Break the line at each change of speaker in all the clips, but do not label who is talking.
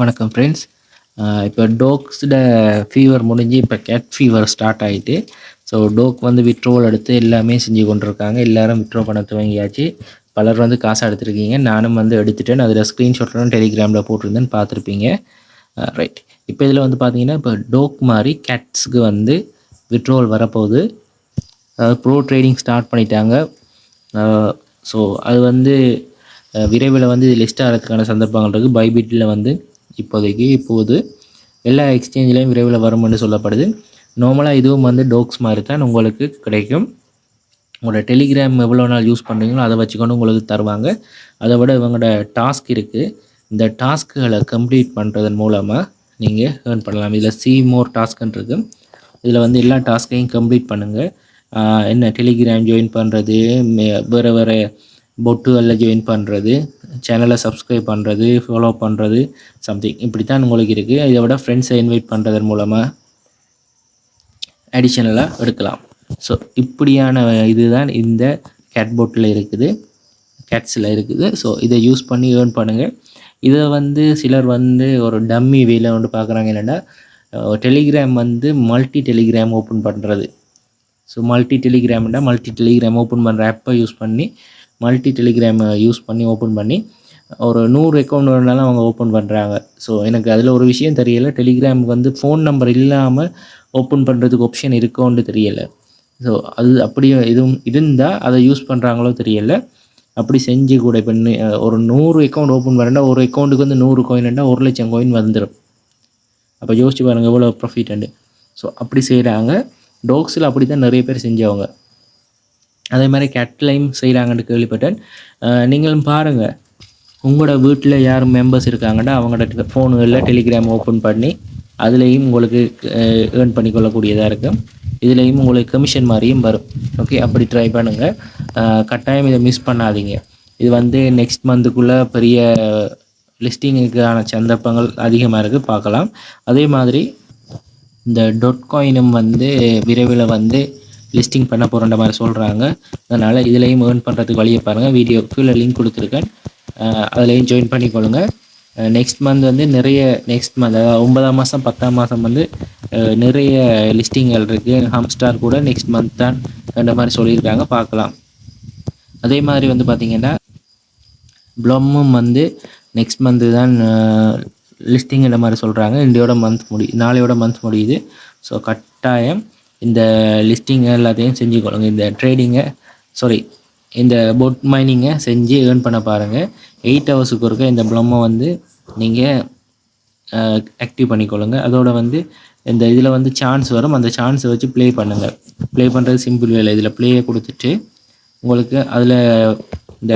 வணக்கம் ஃப்ரெண்ட்ஸ் இப்போ டோக்ஸோட ஃபீவர் முடிஞ்சு இப்போ கேட் ஃபீவர் ஸ்டார்ட் ஆகிட்டு ஸோ டோக் வந்து விட்ரோல் எடுத்து எல்லாமே செஞ்சு கொண்டிருக்காங்க. எல்லாரும் விட்ரோ பண்ண துவங்கியாச்சு. பலர் வந்து காசு எடுத்திருக்கீங்க. நானும் வந்து எடுத்துட்டேன். அதில் ஸ்க்ரீன்ஷாட்லாம் டெலிகிராமில் போட்டிருந்தேன்னு பார்த்துருப்பீங்க. ரைட் இப்போ இதில் வந்து பார்த்தீங்கன்னா இப்போ டோக் மாதிரி கேட்ஸுக்கு வந்து விட்ரோல் வரப்போகுது. ப்ரோ ட்ரேடிங் ஸ்டார்ட் பண்ணிட்டாங்க. ஸோ அது வந்து விரைவில் வந்து லிஸ்ட் ஆகிறதுக்கான சந்தர்ப்பங்கள் இருக்குது பைபிட்டில் வந்து இப்போதைக்கு இப்போது எல்லா எக்ஸ்சேஞ்சிலையும் விரைவில் வரும்னு சொல்லப்படுது. நார்மலாக இதுவும் வந்து டோக்ஸ் மாதிரி தான் உங்களுக்கு கிடைக்கும். உங்களோட டெலிகிராம் எவ்வளோ நாள் யூஸ் பண்ணுறீங்களோ அதை வச்சுக்கொண்டு உங்களுக்கு தருவாங்க. அதை விட இவங்களோட டாஸ்க் இருக்குது இந்த டாஸ்க்குகளை கம்ப்ளீட் பண்ணுறதன் மூலமாக நீங்கள் ஏர்ன் பண்ணலாம். இதில் சி மோர் டாஸ்க்குன்னு இருக்குது இதில் வந்து எல்லா டாஸ்க்கையும் கம்ப்ளீட் பண்ணுங்கள் என்ன டெலிகிராம் ஜாயின் பண்ணுறது வேறு வேறு பொட்டுகளில் ஜாயின் பண்ணுறது சேனலை சப்ஸ்கிரைப் பண்ணுறது ஃபாலோ பண்ணுறது சம்திங் இப்படி தான் உங்களுக்கு இருக்குது இதை விட ஃப்ரெண்ட்ஸை இன்வைட் பண்ணுறதன் மூலமாக அடிஷனலாக எடுக்கலாம். ஸோ இப்படியான இதுதான் இந்த கேட்போட்டில் இருக்குது. கேட்ஸில் இருக்குது. ஸோ இதை யூஸ் பண்ணி ஏர்ன் பண்ணுங்கள் இதை வந்து சிலர் வந்து ஒரு டம்மி வேல வந்து பார்க்குறாங்க என்னென்னா டெலிகிராம் வந்து மல்டி டெலிகிராம் ஓப்பன் பண்ணுறது ஸோ மல்டி டெலிகிராம்னா மல்டி டெலிகிராம் ஓப்பன் பண்ணுற ஆப்பை யூஸ் பண்ணி மல்டி டெலிகிராம் யூஸ் பண்ணி ஓப்பன் பண்ணி ஒரு நூறு அக்கௌண்ட் வேணாலும் அவங்க ஓப்பன் பண்ணுறாங்க ஸோ எனக்கு அதில் ஒரு விஷயம் தெரியலை. டெலிகிராமுக்கு வந்து ஃபோன் நம்பர் இல்லாமல் ஓப்பன் பண்ணுறதுக்கு ஆப்ஷன் இருக்கோன்னு தெரியலை. ஸோ அது அப்படியே இதுவும் இருந்தால் அதை யூஸ் பண்ணுறாங்களோ தெரியலை. அப்படி செஞ்சு கூட இப்போ ஒரு நூறு அக்கௌண்ட் ஓப்பன் பண்ணால் ஒரு அக்கௌண்ட்டுக்கு வந்து நூறு கோயின்டா ஒரு லட்சம் கோயின் வந்துடும் அப்போ யோசிச்சு பாருங்கள் எவ்வளோ ப்ராஃபிட் ஸோ அப்படி செய்கிறாங்க டோக்ஸில் அப்படி தான் நிறைய பேர் செஞ்சவங்க. அதே மாதிரி கேட்லையும் செய்கிறாங்கன்னு கேள்விப்பட்டேன். நீங்களும் பாருங்கள் உங்களோட வீட்டில் யார் மெம்பர்ஸ் இருக்காங்கன்னா அவங்களோட ஃபோனுகளில் டெலிகிராம் ஓப்பன் பண்ணி அதுலேயும் உங்களுக்கு ஏர்ன் பண்ணிக்கொள்ளக்கூடியதாக இருக்கும். இதுலேயும் உங்களுக்கு கமிஷன் மாதிரியும் வரும். ஓகே அப்படி ட்ரை பண்ணுங்கள் கட்டாயம் இதை மிஸ் பண்ணாதீங்க. இது வந்து நெக்ஸ்ட் மந்த்துக்குள்ளே பெரிய லிஸ்டிங்குக்கான சந்தர்ப்பங்கள் அதிகமாக இருக்குது பார்க்கலாம். அதே மாதிரி இந்த டொட் காயினும் வந்து விரைவில் வந்து லிஸ்டிங் பண்ண போகிற மாதிரி சொல்கிறாங்க அதனால் இதுலேயும் ஏர்ன் பண்ணுறதுக்கு வழியை பாருங்கள் வீடியோ கீழே லிங்க் கொடுத்துருக்கேன். அதுலேயும் ஜாயின் பண்ணிக்கொள்ளுங்க. நெக்ஸ்ட் மந்த் வந்து நிறைய நெக்ஸ்ட் மந்த் அதாவது ஒன்பதாம் மாதம் பத்தாம் மாதம் வந்து நிறைய லிஸ்டிங்கள் இருக்குது ஹாம்ஸ்டார் கூட நெக்ஸ்ட் மந்த் தான் அந்த மாதிரி சொல்லியிருக்காங்க. பார்க்கலாம். அதே மாதிரி வந்து பார்த்திங்கன்னா ப்ளம்மும் வந்து நெக்ஸ்ட் மந்த்து தான் லிஸ்டிங் இந்த மாதிரி சொல்கிறாங்க இன்றையோட மந்த் முடி நாளையோட மந்த் முடியுது. ஸோ கட்டாயம் இந்த லிஸ்டிங் எல்லாத்தையும் செஞ்சுக்கொள்ளுங்க இந்த ட்ரேடிங்கை சாரி இந்த பொட் மைனிங்கை செஞ்சு ஏர்ன் பண்ண பாருங்கள் எயிட் ஹவர்ஸுக்கு ஒருக்க இந்த ப்ளம்மை வந்து நீங்கள் ஆக்டிவ் பண்ணிக்கொள்ளுங்க அதோட வந்து இந்த இதில் வந்து சான்ஸ் வரும். அந்த சான்ஸை வச்சு ப்ளே பண்ணுங்கள் ப்ளே பண்ணுறது சிம்பிள் வேலை. இதில் ப்ளேயை கொடுத்துட்டு உங்களுக்கு அதில் இந்த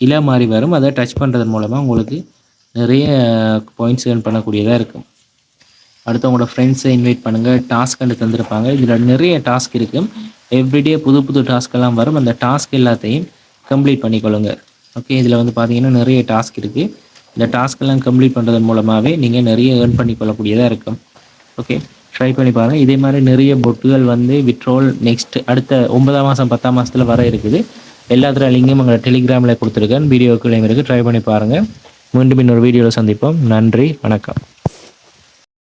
இலை மாதிரி வரும். அதை டச் பண்ணுறதன் மூலமாக உங்களுக்கு நிறைய பாயிண்ட்ஸ் ஏர்ன் பண்ணக்கூடியதாக இருக்கும். அடுத்து உங்களோட ஃப்ரெண்ட்ஸை இன்வைட் பண்ணுங்கள் டாஸ்க் கண்டு தந்திருப்பாங்க. இதில் நிறைய டாஸ்க் இருக்குது எவ்ரிடே புது புது டாஸ்க் எல்லாம் வரும். அந்த டாஸ்க் எல்லாத்தையும் கம்ப்ளீட் பண்ணிக்கொள்ளுங்க. ஓகே இதில் வந்து பார்த்தீங்கன்னா நிறைய டாஸ்க் இருக்குது இந்த டாஸ்க் எல்லாம் கம்ப்ளீட் பண்ணுறதன் மூலமாகவே நீங்கள் நிறைய ஏர்ன் பண்ணிக்கொள்ளக்கூடியதாக இருக்கும். ஓகே ட்ரை பண்ணி பாருங்கள் இதே மாதிரி நிறைய பொட்டுகள் வந்து விட்ரோல் நெக்ஸ்ட் அடுத்த ஒன்பதாம் மாதம் பத்தாம் மாதத்தில் வர இருக்குது. எல்லாத்துல லிங்கும் உங்களை டெலிகிராமில் கொடுத்துருக்கேன். வீடியோக்குள்ளேயும் இருக்குது ட்ரை பண்ணி பாருங்கள் மீண்டும் இன்னொரு வீடியோவில் சந்திப்போம். நன்றி வணக்கம்.